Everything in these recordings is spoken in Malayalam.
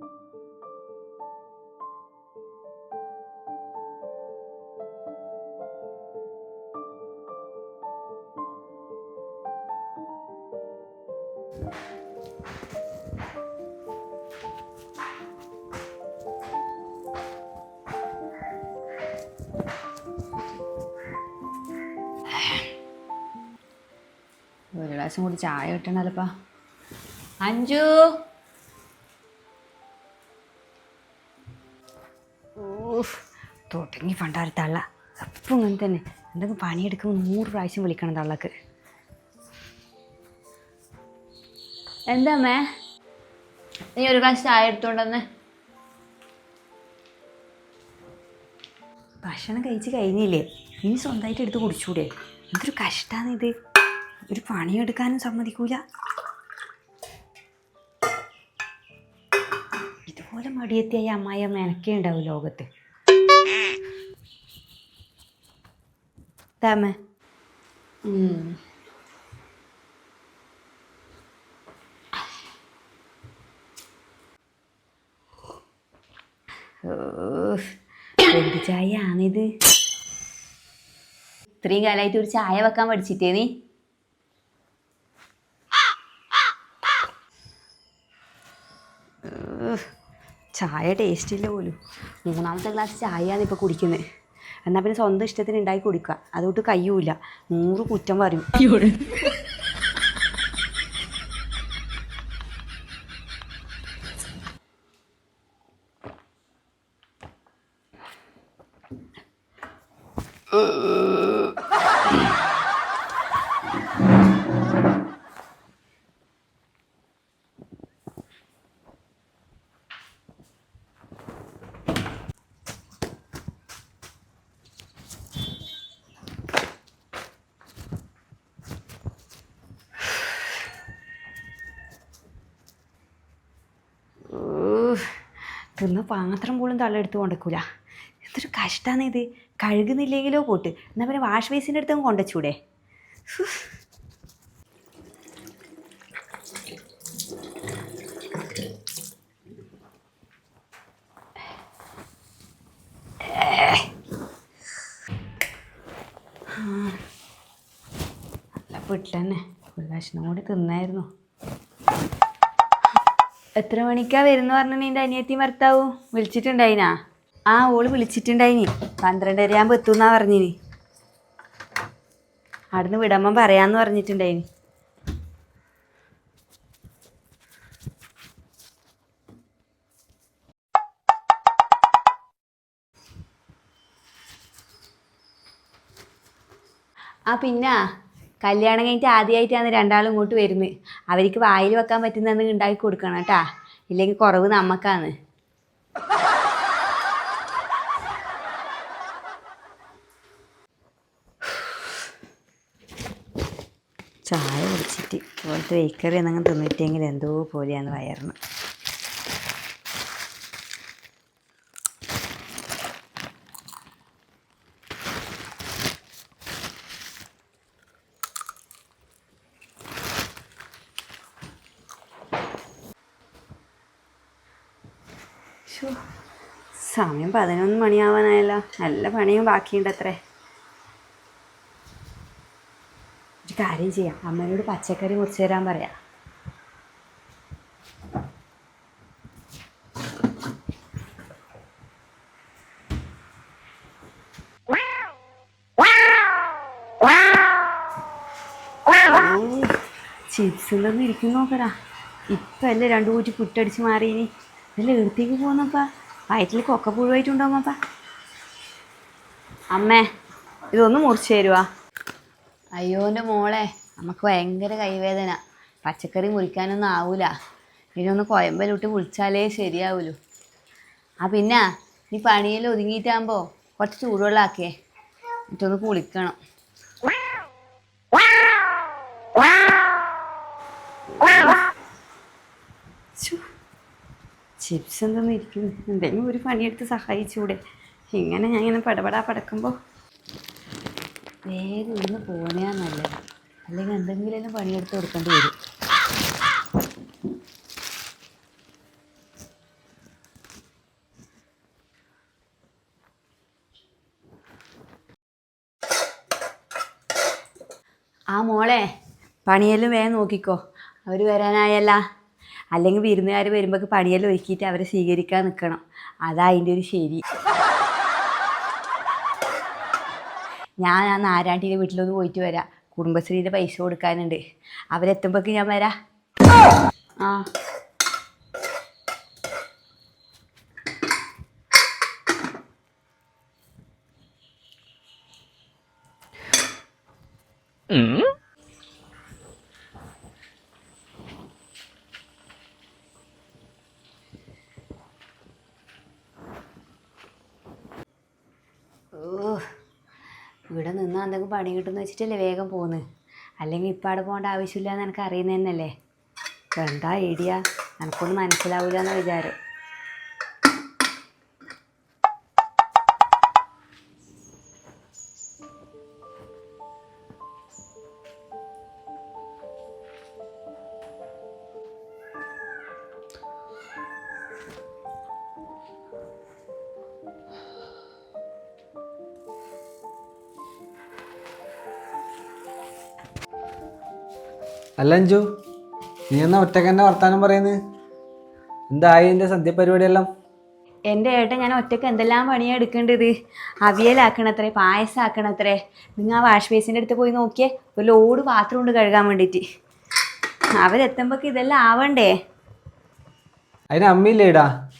ഒരു ഗ്ലാസും കൂടി ചായ കിട്ടണല്ലപ്പാ. അഞ്ചു തുടങ്ങി പണ്ടാരി തള്ള. അപ്പം അങ്ങനെ തന്നെ. എന്തെങ്കിലും പണിയെടുക്കുമ്പോൾ നൂറ് പ്രാവശ്യം വിളിക്കണം തള്ളക്ക്. എന്താ മേ നീ ഒരു ഗ്ലാസ് ചായ എടുത്തോണ്ടെന്ന്. ഭക്ഷണം കഴിച്ച് കഴിഞ്ഞില്ലേ? ഇനി സ്വന്തമായിട്ട് എടുത്ത് കുടിച്ചൂടെ? എന്തൊരു കഷ്ടമാണ് ഇത്. ഒരു പണിയെടുക്കാനും സമ്മതിക്കൂല. ഇതുപോലെ മടിയെത്തിയായി അമ്മായി അമ്മ എനക്കേ ഉണ്ടാവും ലോകത്ത്. താമ എന്ത് ചായ ആണിത് ഇത്രയും കാലമായിട്ട് ഒരു ചായ വെക്കാൻ പഠിച്ചിട്ടേ നീ. ചായ ടേസ്റ്റ് ഇല്ല പോലും. മൂന്നാമത്തെ ഗ്ലാസ് ചായയാണ് ഇപ്പോൾ കുടിക്കുന്നത് എന്നാൽ പിന്നെ സ്വന്തം ഇഷ്ടത്തിന് ഉണ്ടാക്കി കുടിക്കുക അതുകൊണ്ട് കയ്യൂല നൂറ് കുറ്റം പറയും. ഊഹ്. തിന്ന പാത്രം പോലും തള്ളെടുത്ത് കൊണ്ടക്കൂല. എന്തൊരു കഷ്ടമാണ് ഇത് കഴുകുന്നില്ലെങ്കിലോ പോട്ട്. എന്നാൽ പിന്നെ വാഷ് ബേസിന്റെ അടുത്ത് കൊണ്ടുവച്ചൂടെ വീട്ടിൽ തന്നെ ഉല്ലാശനം കൂടി തിന്നായിരുന്നു. എത്ര മണിക്കാ വരുന്ന പറഞ്ഞു എന്റെ അനിയത്തി ഭർത്താവു? വിളിച്ചിട്ടുണ്ടായിനാ? ആ ഓൾ വിളിച്ചിട്ടുണ്ടായിനി. പന്ത്രണ്ടര ആകുമ്പോൾ എത്തുന്നാ പറഞ്ഞിനി. അവിടുന്ന് വിടമ്പം പറയാന്ന് പറഞ്ഞിട്ടുണ്ടായിനി. ആ പിന്നെ? കല്യാണം കഴിഞ്ഞിട്ട് ആദ്യമായിട്ടാണ് രണ്ടാളും ഇങ്ങോട്ട് വരുന്നത്. അവർക്ക് വായിൽ വെക്കാൻ പറ്റുന്നതെന്ന് ഉണ്ടാക്കി കൊടുക്കണം കേട്ടാ. ഇല്ലെങ്കിൽ കുറവ് നമുക്കാണ് ചായ കുടിച്ചിട്ട് ഇപ്പോഴത്തെ ബേക്കറി എന്നങ്ങനെ തിന്നിട്ടെങ്കിൽ എന്തോ പോലെയാണ് വയറിന്. സമയം പതിനൊന്ന് മണിയാവാനായല്ലോ. നല്ല പണിയും ബാക്കിയുണ്ട് അത്രേ ഒരു കാര്യം ചെയ്യാം. അമ്മയോട് പച്ചക്കറി മുറിച്ച് തരാൻ പറയാം. ഒന്നും ഇരിക്കും നോക്കടാ. ഇപ്പം അല്ലേ രണ്ടു കൂറ്റി പുട്ടടിച്ച് മാറിയിനി. ഇതല്ലേ എടുത്തേക്ക് പോകുന്നപ്പാ വയറ്റിൽ കൊക്ക പുഴുവായിട്ടുണ്ടാവുമ്പപ്പാ അമ്മേ ഇതൊന്ന് മുറിച്ച് തരുവാ. അയ്യോന്റെ മോളെ നമുക്ക് ഭയങ്കര കൈവേദന. പച്ചക്കറി മുറിക്കാനൊന്നും ആവൂല. ഇതിനൊന്ന് കോയമ്പലിട്ട് കുളിച്ചാലേ ശരിയാവൂലൂ. ആ പിന്നെ നീ പണിയിൽ ഒതുങ്ങിയിട്ടാകുമ്പോൾ കുറച്ച് ചൂടുവെള്ളമാക്കിയേ. എന്നിട്ടൊന്ന് കുളിക്കണം. ചിപ്സ് എന്തെന്ന് ഇരിക്കുന്നു. എന്തെങ്കിലും ഒരു പണിയെടുത്ത് സഹായിച്ചൂടെ. ഇങ്ങനെ ഞാൻ ഇങ്ങനെ പടപടാ പടക്കുമ്പോൾ നേരെ ഒന്ന് പോകാനാ നല്ലത്. അല്ലെങ്കിൽ എന്തെങ്കിലും പണിയെടുത്ത് കൊടുക്കേണ്ടി വരും. ആ മോളെ പണിയെല്ലാം വേഗം നോക്കിക്കോ. അവർ വരാനായല്ല. അല്ലെങ്കിൽ വിരുന്നുകാർ വരുമ്പോൾ പണിയെല്ലാം ഒരുക്കിയിട്ട് അവരെ സ്വീകരിക്കാൻ നിൽക്കണം. അതാ അതിന്റെ ഒരു ശരി. ഞാൻ ആ നാരായണീന്റെ വീട്ടിലൊന്ന് പോയിട്ട് വരാം. കുടുംബശ്രീയുടെ പൈസ കൊടുക്കാനുണ്ട്. അവരെത്തുമ്പോഴേക്ക് ഞാൻ വരാ. ആ. ഓ ഇവിടെ നിന്ന് എന്തെങ്കിലും പണി കിട്ടുമെന്ന് വെച്ചിട്ടല്ലേ വേഗം പോന്ന് അല്ലെങ്കിൽ ഇപ്പം അവിടെ പോകേണ്ട ആവശ്യമില്ല എന്ന് എനിക്ക് അറിയുന്നതന്നെയല്ലേ എന്താ ഐഡിയ എനിക്കൊന്നും മനസ്സിലാവില്ല എന്ന് വിചാരം. അല്ല അഞ്ചു നീ എന്നാ ഒറ്റയ്ക്ക് തന്നെ വർത്താനം പറയുന്നത് എന്തായി എന്റെ സദ്യ പരിപാടിയെല്ലാം? എന്റെ ഏട്ടൻ ഞാൻ ഒറ്റയ്ക്ക് എന്തെല്ലാം പണിയാണ് എടുക്കേണ്ടത്? അവിയലാക്കണത്രേ പായസമാക്കണത്രേ നിങ്ങൾ ആ വാഷ് ബേസിന്റെ അടുത്ത് പോയി നോക്കിയേ ഒരു ലോഡ് പാത്രം ഉണ്ട് കഴുകാൻ വേണ്ടിയിട്ട്. അവരെത്തുമ്പോഴേക്ക് ഇതെല്ലാം ആവണ്ടേ? അതിന് അമ്മയില്ലേടാ?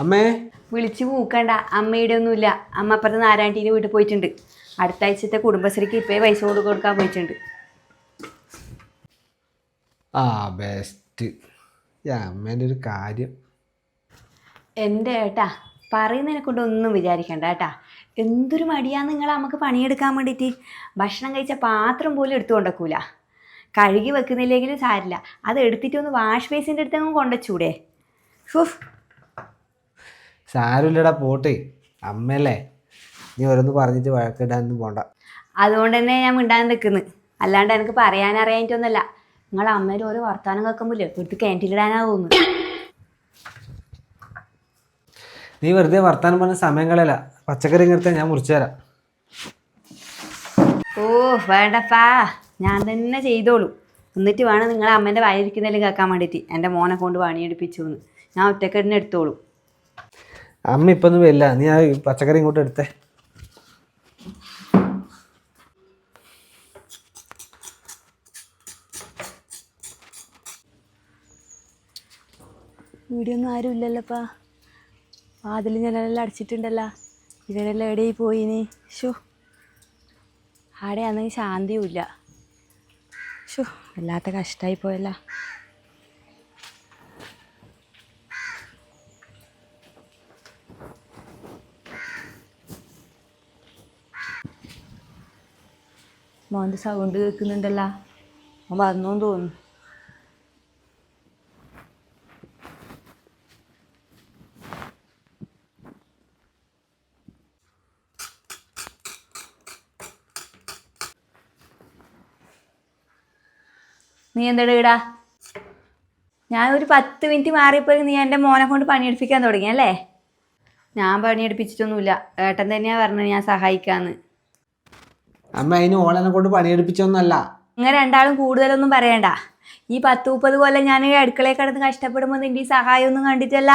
അമ്മേ? വിളിച്ചു പൂക്കണ്ട അമ്മയുടെ ഒന്നുമില്ല. അമ്മ അപ്പുറത്ത് നാരായണീന്റെ വീട്ടിൽ പോയിട്ടുണ്ട്. അടുത്ത ആഴ്ചത്തെ കുടുംബശ്രീക്ക് ഇപ്പേ പൈസ കൊടുക്കാൻ പോയിട്ടുണ്ട്. ആ ബെസ്റ്റ് അമ്മേന്റെ ഒരു കാര്യം. എന്റെ ഏട്ടാ? പറയുന്നതിനെ കൊണ്ട് ഒന്നും വിചാരിക്കണ്ട ഏട്ടാ. എന്തൊരു മടിയാന്ന് നിങ്ങൾ നമുക്ക് പണിയെടുക്കാൻ വേണ്ടിയിട്ട്. ഭക്ഷണം കഴിച്ച പാത്രം പോലും എടുത്തു കൊണ്ടക്കൂല. കഴുകി വെക്കുന്നില്ലെങ്കിലും സാരില്ല. അത് എടുത്തിട്ട് ഒന്ന് വാഷ് ബേസിന്റെ അടുത്തങ്ങ് കൊണ്ടുവച്ചൂടെ. ഫുഫ്. സാരമില്ലടാ പോട്ടെ. അമ്മയല്ലേ? നീ ഓരോന്ന് പറഞ്ഞിട്ട് വഴക്കിടാനൊന്നും പോണ്ട. അതുകൊണ്ട് തന്നെ ഞാൻ മിണ്ടാൻ നിൽക്കുന്നു. അല്ലാണ്ട് എനിക്ക് പറയാൻ നിങ്ങൾ അമ്മയുടെ ഓരോ വർത്താനം കേൾക്കുമ്പോഴേ എടുത്ത് ക്യാന്റീനിടാനാ തോന്നുന്നു നീ വെറുതെ വർത്താനം പറഞ്ഞ സമയങ്ങളല്ല പച്ചക്കറി ഇങ്ങനത്തെ ഞാൻ മുറിച്ചു തരാം. ഓ വേണ്ടപ്പാ. ഞാൻ തന്നെ ചെയ്തോളൂ. എന്നിട്ട് വേണം നിങ്ങളെ അമ്മേന്റെ വായിരിക്കുന്നതിലും കേൾക്കാൻ വേണ്ടിയിട്ട്. എന്റെ മോനെ കൊണ്ട് പണിയെടുപ്പിച്ചു എന്ന് ഞാൻ ഒറ്റയ്ക്ക് തന്നെ എടുത്തോളൂ. അമ്മ ഇപ്പൊന്നും വരില്ല. നീ ആ പച്ചക്കറി ഇങ്ങോട്ട് എടുത്തേ. ഇവിടെ ഒന്നും ആരും ഇല്ലല്ലോപ്പാ വാതിൽ ഞാനെല്ലാം അടച്ചിട്ടുണ്ടല്ലോ. ഇവരെല്ലാം എവിടെയായി പോയിനി? ഷോ ശാന്തിയും ഇല്ല ഷോ വല്ലാത്ത കഷ്ടമായി പോയല്ല. മോന്റെ സൗണ്ട് കേൾക്കുന്നുണ്ടല്ലോ. അവൻ വന്നോന്ന് തോന്നുന്നു. നീ എന്താ ഇടാ? ഞാൻ ഒരു പത്ത് മിനിറ്റ് മാറിയപ്പോൾ നീ എന്റെ മോനെ കൊണ്ട് പണിയെടുപ്പിക്കാൻ തുടങ്ങി അല്ലേ? ഞാൻ പണിയെടുപ്പിച്ചിട്ടൊന്നുമില്ല. ഏട്ടൻ തന്നെയാ പറഞ്ഞത് ഞാൻ സഹായിക്കാന്ന്. അമ്മ അതിന് ഓളനെ കൊണ്ട് പണിയെടുപ്പിച്ചൊന്നല്ല. നിങ്ങൾ രണ്ടാളും കൂടുതലൊന്നും പറയണ്ട. ഈ പത്ത് മുപ്പത് കൊല്ലം ഞാൻ അടുക്കളയിൽ കിടന്ന് കഷ്ടപ്പെടുമ്പോൾ നിന്റെ ഈ സഹായമൊന്നും കണ്ടിട്ടല്ല.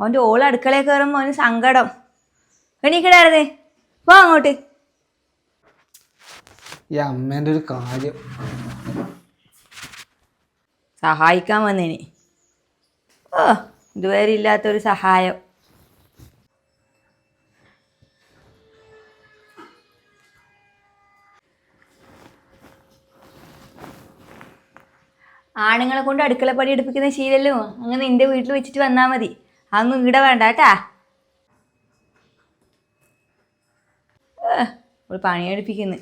അവന്റെ ഓൾ അടുക്കളയിൽ കയറുമ്പോൾ അവന് സങ്കടം. എണീക്കിടായിരുന്നേ പോ അങ്ങോട്ട്. ഈ അമ്മേന്റെ ഒരു കാര്യം. സഹായിക്കാൻ വന്നേനെ. ഓ ഇതുവരെ ഇല്ലാത്തൊരു സഹായം. ആണുങ്ങളെ കൊണ്ട് അടുക്കള പണി എടുപ്പിക്കുന്ന ശീലല്ലോ. അങ്ങനെ നിന്റെ വീട്ടിൽ വെച്ചിട്ട് വന്നാൽ മതി. അങ്ങ് ഇവിടെ വേണ്ട കേട്ടാ. പണിയെടുപ്പിക്കുന്നു.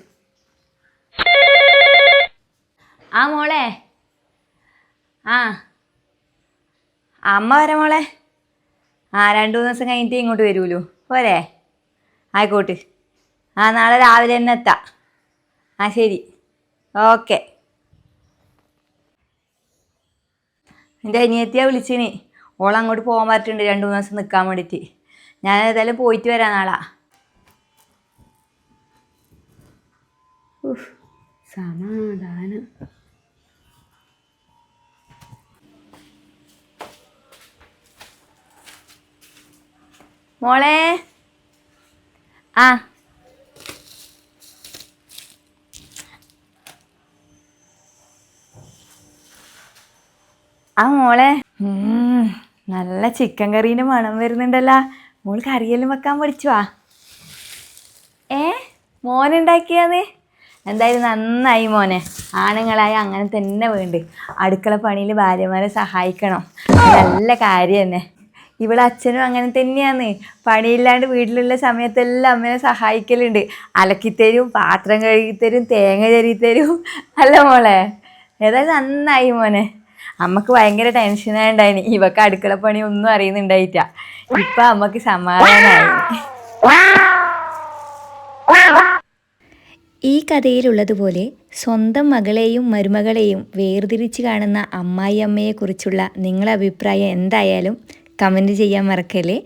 ആ മോളെ ആ. അമ്മ വരാം മോളെ. ആ രണ്ടു മൂന്ന് ദിവസം കഴിഞ്ഞിട്ട് ഇങ്ങോട്ട് വരുമല്ലോ പോരെ? ആയിക്കോട്ട്. ആ നാളെ രാവിലെ തന്നെ എത്താം. ആ ശരി. ഓക്കെ. എന്റെ അനിയത്തിയാ വിളിച്ചിന്. ഓൾ അങ്ങോട്ട് പോകാൻ പറ്റുന്നുണ്ട് രണ്ട് മൂന്ന് ദിവസം നിൽക്കാൻ വേണ്ടിയിട്ട്. ഞാൻ ഏതായാലും പോയിട്ട് വരാം നാളെ. സമാധാനം. മോളെ. ആ. ആ മോളെ. നല്ല ചിക്കൻ കറീന്റെ മണം വരുന്നുണ്ടല്ലോ. മോൾ കറിയെല്ലാം വെക്കാൻ പഠിച്ചുവാ ഏ? മോനുണ്ടാക്കിയാന്ന് എന്തായാലും നന്നായി മോനെ. ആണുങ്ങളായ അങ്ങനെ തന്നെ വേണ്ട. അടുക്കള പണിയിൽ ഭാര്യമാരെ സഹായിക്കണം. നല്ല കാര്യം തന്നെ. ഇവിടെ അച്ഛനും അങ്ങനെ തന്നെയാണ്. പണിയില്ലാണ്ട് വീട്ടിലുള്ള സമയത്തെല്ലാം അമ്മേനെ സഹായിക്കലുണ്ട്. അലക്കിത്തരും പാത്രം കഴുകിത്തരും തേങ്ങ ചെരിത്തരും. അല്ല മോളെ? ഏതായാലും നന്നായി മോനെ. അമ്മയ്ക്ക് ഭയങ്കര ടെൻഷനായിണ്ടായിന് ഇവക്ക് അടുക്കള പണി ഒന്നും അറിയുന്നുണ്ടായിട്ട ഇപ്പൊ അമ്മയ്ക്ക് സമാധാനമായി ഈ കഥയിലുള്ളതുപോലെ സ്വന്തം മകളെയും മരുമകളെയും വേർതിരിച്ച് കാണുന്ന അമ്മായിയമ്മയെക്കുറിച്ചുള്ള നിങ്ങളുടെ അഭിപ്രായം എന്തായാലും കമന്റ് ചെയ്യാൻ മറക്കല്ലേ.